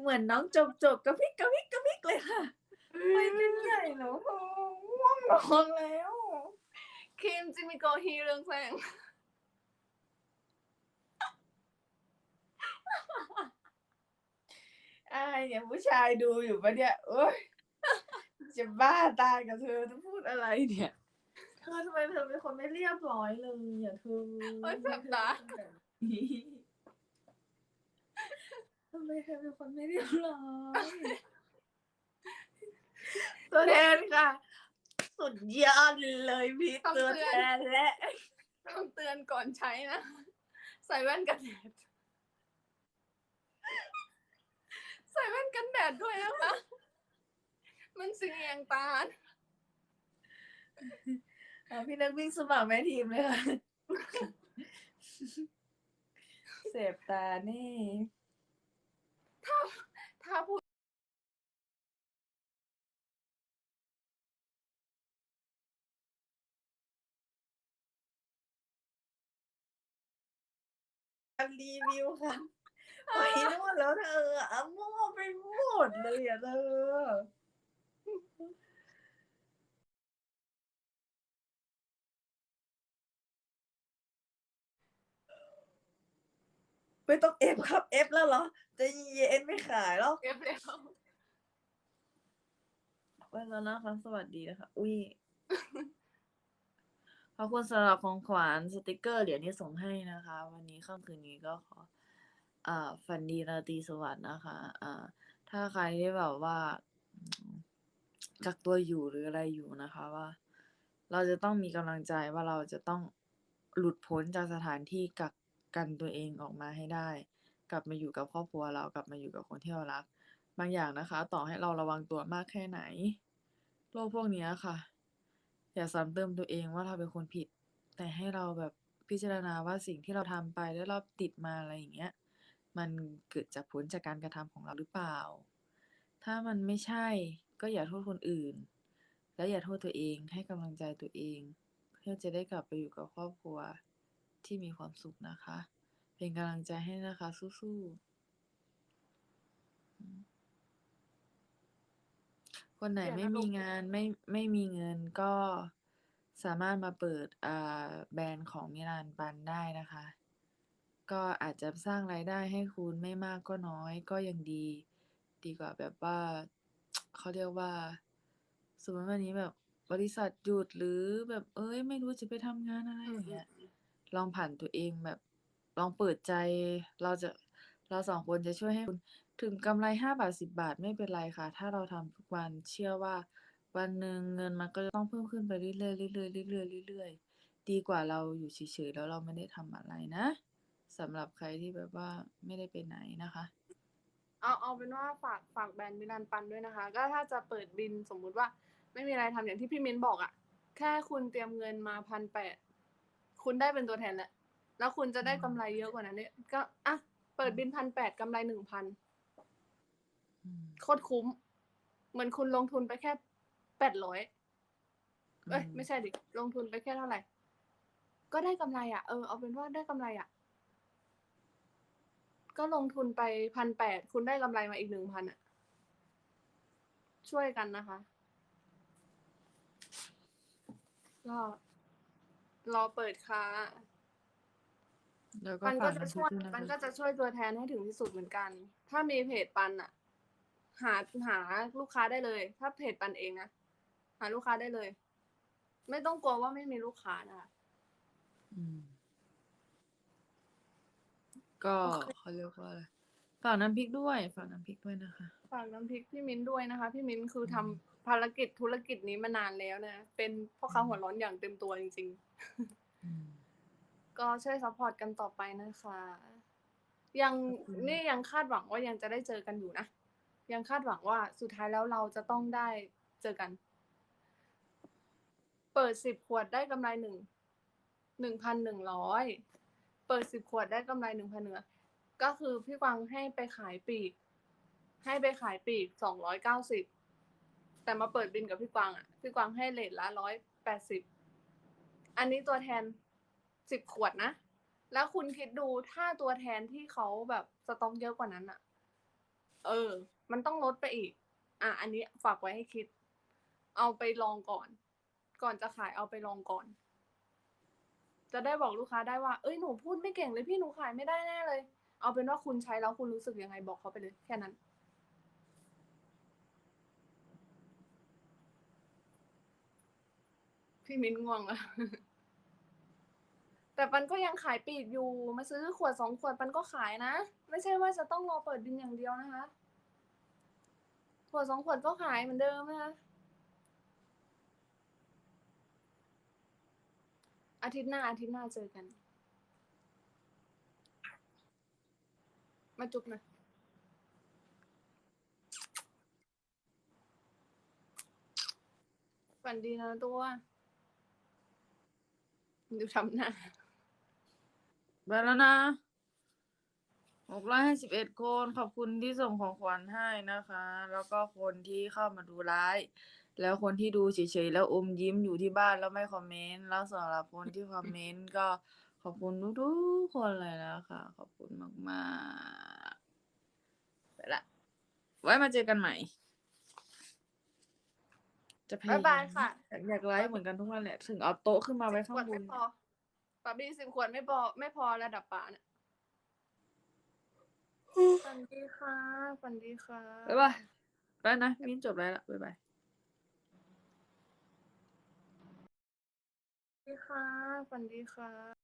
เหมือนน้องจบจบกระพริกกระพริกกระพริกเลยค่ะไปกันใหญ่แล้วโอ้ง่วงนอนแล้วคิมจิมิโกฮีเรื่องแสงอายเนี่ยผู้ชายดูอยู่ปะเนี่ยโอ้ยจะบ้าตายกับเธอจะพูดอะไรเนี่ย เธอทำไมเธอเป็นคนไม่เรียบร้อยเลยอะเธอโอ๊ยแสบตา ทำไมเธอเป็นคนไม่เรียบร้อยตัวแทนค่ะ สุดยอดเลยพี่ตัวแทนและต้องเตือนก่อนใช้นะ ใส่แว่นกันแดด ใส่แว่นกันแดดด้วยนะคะมันสิเงียงตาอะพี่นักวิ่งสมัครแม่ทีมเลยค่ะ เสพตานี่ ถ้าพูดการรีวิวค่ะไปนู่นแล้วเธออะมั่วไปหมดเลยอะเธอไม่ต้องเอฟครับเอฟแล้วเหรอ จะเย็นไม่ขายแล้วเก็บแล้วไปแล้วนะคะสวัสดีนะคะ อุ้ย ขอบคุณสำหรับของขวัญสติกเกอร์เหรียญที่ส่งให้นะคะ วันนี้ค่ำคืนนี้ก็ขออ่าฝันดีราตรีสวัสดิ์นะคะอ่าถ้าใครที่แบบว่ากักตัวอยู่หรืออะไรอยู่นะคะว่า เราจะต้องมีกำลังใจว่าเราจะต้องหลุดพ้นจากสถานที่กักกันตัวเองออกมาให้ได้ กลับมาอยู่กับครอบครัวเรากลับมาอยู่กับคนที่เรารัก บางอย่างนะคะ ต่อให้เราระวังตัวมากแค่ไหนโรคพวกนี้ค่ะ อย่าซ้ำเติมตัวเองว่าเราเป็นคนผิด แต่ให้เราแบบพิจารณาว่าสิ่งที่เราทำไปแล้วเราติดมาอะไรอย่างเงี้ย มันเกิดจากผลจากการกระทำของเราหรือเปล่า ถ้ามันไม่ใช่ก็อย่าโทษคนอื่น และอย่าโทษตัวเองให้กำลังใจตัวเอง เพื่อจะได้กลับไปอยู่กับครอบครัวที่มีความสุขนะคะ เป็นกำลังใจให้นะคะ สู้ๆอืมคนไหนเปลี่ยนไม่อารมีมณ์งานไม่ไม่มีเงินก็สามารถมาเปิดอ่าแบรนด์ของมิลานปันได้นะคะ ก็อาจจะสร้างรายได้ให้คุณไม่มากก็น้อยก็ยังดี ดีกว่าแบบว่าเขาเรียกว่า สมมติวันนี้แบบบริษัทหยุดหรือแบบเอ้ย ไม่รู้จะไปทำงานอะไรอือมย่างเงี้ยลองผ่านตัวเองแบบ ลองเปิดใจ เราจะเราสองคนจะช่วยให้คุณถึงกำไร5บาท10บาทไม่เป็นไรค่ะ ถ้าเราทำทุกวันเชื่อว่าวันหนึ่งเงินมันก็จะต้องเพิ่มขึ้นไปเรื่อยๆเรื่อยๆเรื่อยๆเรื่อยๆดีกว่าเราอยู่เฉยๆแล้วเราไม่ได้ทำอะไรนะสำหรับใครที่แบบว่าไม่ได้ไปไหนนะคะ เอาเอาเป็นว่าฝากฝากแบรนด์มิลันปันด้วยนะคะ ก็ถ้าจะเปิดบินสมมุติว่า ไม่มีอะไรทำอย่างที่พี่มิ้นบอกอะ่ะ แค่คุณเตรียมเงินมาพันแปดคุณได้เป็นตัวแทนแล้ว แล้วคุณจะได้อืมกำไรเยอะกว่านั้นเนี่ยก็อะเปิดบินพันแปดกำไรหนึ่งพันอืมโคตรคุ้ม เหมือนคุณลงทุนไปแค่แปดร้อยอืเอ้ยมไม่ใช่ดิลงทุนไปแค่เท่าไหร่ ก็ได้กำไรอะ่ะเออเอาเป็นว่าได้กำไรอะ่ะ ก็ลงทุนไปพันแปดคุณได้กำไรมาอีกหนึ่งพันอะ ช่วยกันนะคะก็รอเปิดค้า แล้วก็ปันฝาก็กจะน้ำพริช่กวยด้วยนะปันคะก็จะช่วยตัวแทนให้ถึงที่สุดเหมือนกัน ถ้ามีเพจปันอะหาหาลูกค้าได้เลย ถ้าเพจปันเองนะหาลูกค้าได้เลย ไม่ต้องกลัวว่าไม่มีลูกค้านะคะอืม ก็โอเคเขาเรียกว่าอะไรฝากน้ำพริกด้วยฝากน้ำพริกด้วยนะคะ ฝากน้ำพริกพี่มิ้นด้วยนะคะ พี่มิ้นคืออมทำภารกิจธุรกิจนี้มานานแล้วนะ เป็นพ่อค้าหัวร้อนอย่างเต็มตัวจริงอืมๆ ก็ช่วยซัพพอร์ตกันต่อไปนะคะ ยังขอบคุณนี่ยังคาดหวังว่ายังจะได้เจอกันอยู่นะ ยังคาดหวังว่าสุดท้ายแล้วเราจะต้องได้เจอกัน เปิดสิบขวดได้กำไรหนึ่งหนึ่งพันหนึ่งร้อยเปิดสิบขวดได้กำไรหนึ่งพันหนึ่งก็คือพี่กวางให้ไปขายปลีก ให้ไปขายปลีกสองร้อยเก้าสิบแต่มาเปิดบินกับพี่กวางอะ พี่กวางให้เลทละร้อยแปดสิบอันนี้ตัวแทน สิบขวดนะ แล้วคุณคิดดูถ้าตัวแทนที่เขาแบบสต็อกเยอะกว่านั้นอะเออ มันต้องลดไปอีก อะ อันนี้ฝากไว้ให้คิด เอาไปลองก่อน ก่อนจะขายเอาไปลองก่อน จะได้บอกลูกค้าได้ว่า เอ้ยหนูพูดไม่เก่งเลยพี่หนูขายไม่ได้แน่เลย เอาเป็นว่าคุณใช้แล้วคุณรู้สึกยังไงบอกเขาไปเลย แค่นั้นพี่มิ้นง่วงอะ แต่ปันก็ยังขายปีกอยู่ มาซื้อขวดสองขวดปันก็ขายนะ ไม่ใช่ว่าจะต้องรอเปิดบินอย่างเดียวนะคะ ขวดสองขวดก็ขายเหมือนเดิมนะคะ อาทิตย์หน้าอาทิตย์หน้าเจอกัน มาจุบน่อยฝันดีนะตัว ดูทำหน้า ไปแล้วนะหกร้อยห้าสิบเอ็ดคน ขอบคุณที่ส่งของขวัญให้นะคะ แล้วก็คนที่เข้ามาดูไลฟ์แล้วคนที่ดูเฉยๆแล้วอมยิ้มอยู่ที่บ้านแล้วไม่คอมเมนต์แล้วสำหรับคนที่คอมเมนต์ก็ขอบคุณทุกๆคนเลยนะคะ ขอบคุณมากๆไปละ ไว้มาเจอกันใหม่ จะพยาบ๊ายบายยามค่ะอยากอยากไลฟ์เหมือนกันทุกวันแหละ ถึงเอาโต๊ะขึ้นมาไว้สิบข้าขวงดบไม่นพอ ปาบี้สิบขวดไม่พอไม่พอระดับป่าเนี่ยฝันดีค่ะฝันดีค่ะบ๊ายบายไปนะมิ้นจบแล้วละบ๊ายบายฝันดีค่ะฝันดีค่ะ